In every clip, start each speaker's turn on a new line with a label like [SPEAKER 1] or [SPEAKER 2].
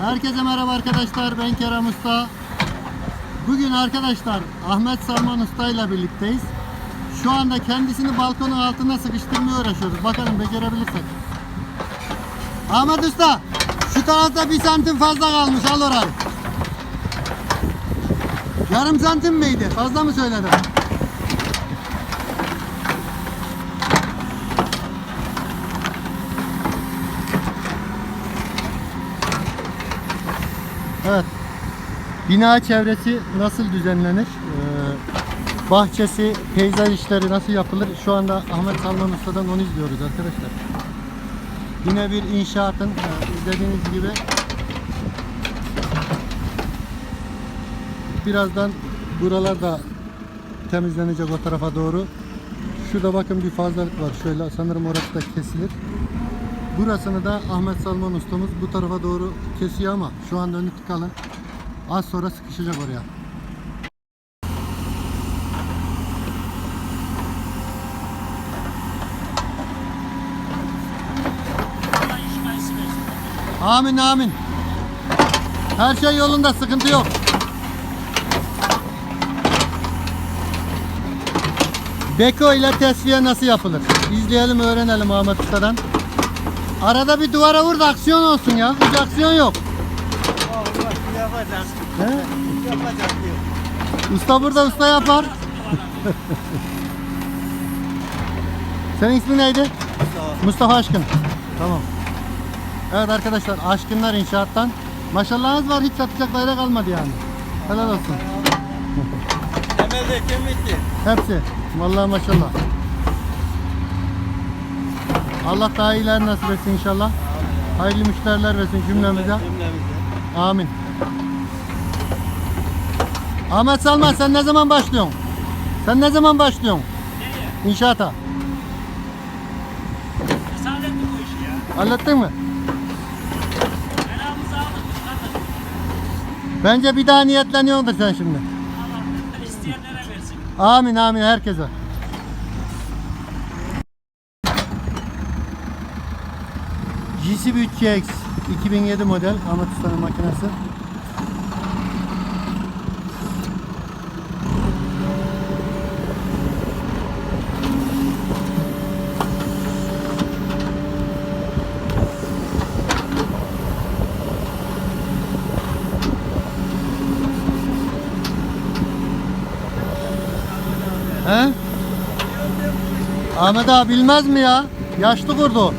[SPEAKER 1] Herkese merhaba arkadaşlar. Ben Kerem Usta. Bugün arkadaşlar Ahmet Salman Usta ile birlikteyiz. Şu anda kendisini balkonun altına sıkıştırmaya uğraşıyoruz. Bakalım becerebilirsek. Ahmet Usta, şu tarafta bir santim fazla kalmış. Al orayı. Yarım santim miydi? Fazla mı söyledim? Evet. Bina çevresi nasıl düzenlenir? Ee, bahçesi, peyzaj işleri nasıl yapılır? Şu anda Ahmet Salman Usta'dan onu izliyoruz arkadaşlar. Yine bir inşaatın e, izlediğiniz gibi birazdan buralar da temizlenecek o tarafa doğru. Şurada bakın bir fazlalık var. Şöyle sanırım orası da kesilir. Burasını da Ahmet Salman ustamız bu tarafa doğru kesiyor ama şu anda önü tıkalı. Az sonra sıkışacak oraya. Amin amin. Her şey yolunda sıkıntı yok. Beko ile tesviye nasıl yapılır? İzleyelim öğrenelim Ahmet Usta'dan. Arada bir duvara vur da aksiyon olsun ya. Hiç aksiyon yok.
[SPEAKER 2] Allah yapacağız.
[SPEAKER 1] He?
[SPEAKER 2] Diyor.
[SPEAKER 1] Usta burada usta yapar. Senin ismin neydi?
[SPEAKER 2] Mustafa.
[SPEAKER 1] Mustafa Aşkın. Tamam. Evet arkadaşlar Aşkınlar inşaattan. Maşallahınız var hiç satacak daire kalmadı yani. Helal olsun.
[SPEAKER 2] Temelde kim bitti?
[SPEAKER 1] Hepsi. Vallahi maşallah. Allah daha iyiler nasip etsin inşallah. Hayırlı müşteriler versin cümlemize. Amin. Ahmet Salman sen ne zaman başlıyorsun? Sen ne zaman başlıyorsun inşaata?
[SPEAKER 3] Müsaade etti bu işi ya.
[SPEAKER 1] Hallettin mi?
[SPEAKER 3] Belamızı aldık biz kardeşim.
[SPEAKER 1] Bence bir daha niyetleniyordur sen şimdi.
[SPEAKER 3] Allah isteyenlere versin.
[SPEAKER 1] Amin amin herkese. GCB 3CX 2007 model Ahmet Usta'nın makinesi. He? Ahmet abi bilmez mi ya? Yaşlı kurdu.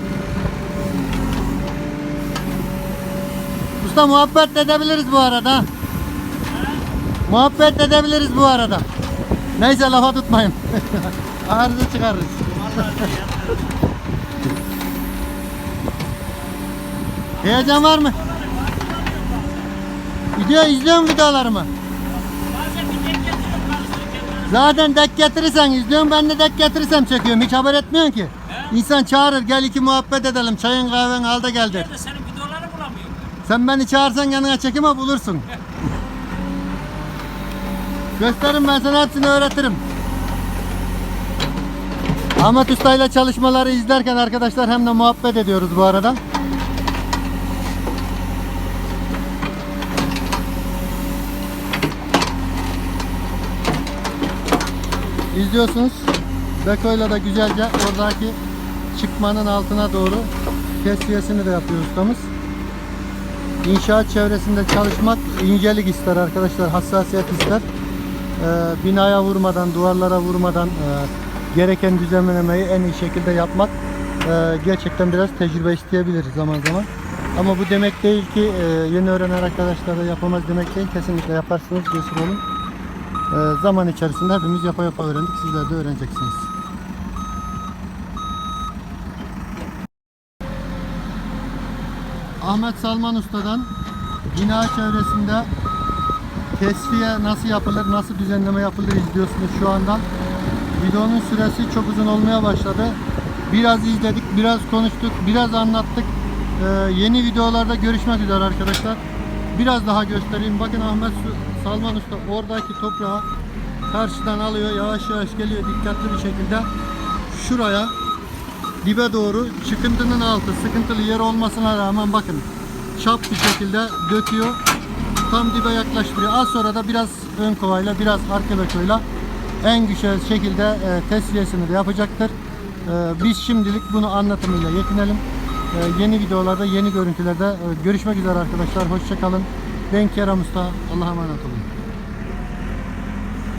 [SPEAKER 1] Usta muhabbet edebiliriz bu arada. Muhabbet edebiliriz bu arada. Neyse lafa tutmayın. Arıza çıkarırız. Heyecan var mı? Video izliyor musun videolarımı? Zaten dek getirirsen izliyorum ben de dek getirirsem çekiyorum. Hiç haber etmiyorsun ki. İnsan çağırır gel iki muhabbet edelim. Çayın kahven al da gel der.
[SPEAKER 3] Senin.
[SPEAKER 1] Sen beni çağırsan yanına çekime bulursun. Gösterin ben sana hepsini öğretirim. Ahmet Usta ile çalışmaları izlerken arkadaşlar hem de muhabbet ediyoruz bu arada. İzliyorsunuz. Beko'yla da güzelce oradaki çıkmanın altına doğru tesviyesini de yapıyor ustamız. İnşaat çevresinde çalışmak incelik ister arkadaşlar, hassasiyet ister. Ee, binaya vurmadan, duvarlara vurmadan e, gereken düzenlemeyi en iyi şekilde yapmak e, gerçekten biraz tecrübe isteyebilir zaman zaman. Ama bu demek değil ki e, yeni öğrenen arkadaşlar da yapamaz demek değil. Kesinlikle yaparsınız, cesur olun. Zaman içerisinde hepimiz yapa yapa öğrendik. Sizler de öğreneceksiniz. Ahmet Salman Usta'dan bina çevresinde tesviye nasıl yapılır, nasıl düzenleme yapılır izliyorsunuz şu anda. Videonun süresi çok uzun olmaya başladı. Biraz izledik, biraz konuştuk, biraz anlattık. Ee, yeni videolarda görüşmek üzere arkadaşlar. Biraz daha göstereyim. Bakın Ahmet Salman Usta oradaki toprağı karşıdan alıyor. Yavaş yavaş geliyor dikkatli bir şekilde. Şuraya dibe doğru çıkıntının altı sıkıntılı yer olmasına rağmen bakın çap bir şekilde döküyor. Tam dibe yaklaştırıyor. Az sonra da biraz ön kovayla biraz arka bekoyla en güzel şekilde e, tesviyesini de yapacaktır. E, biz şimdilik bunu anlatımıyla yetinelim. E, yeni videolarda, yeni görüntülerde e, görüşmek üzere arkadaşlar. Hoşçakalın. Ben Kerem Usta. Allah'a emanet olun.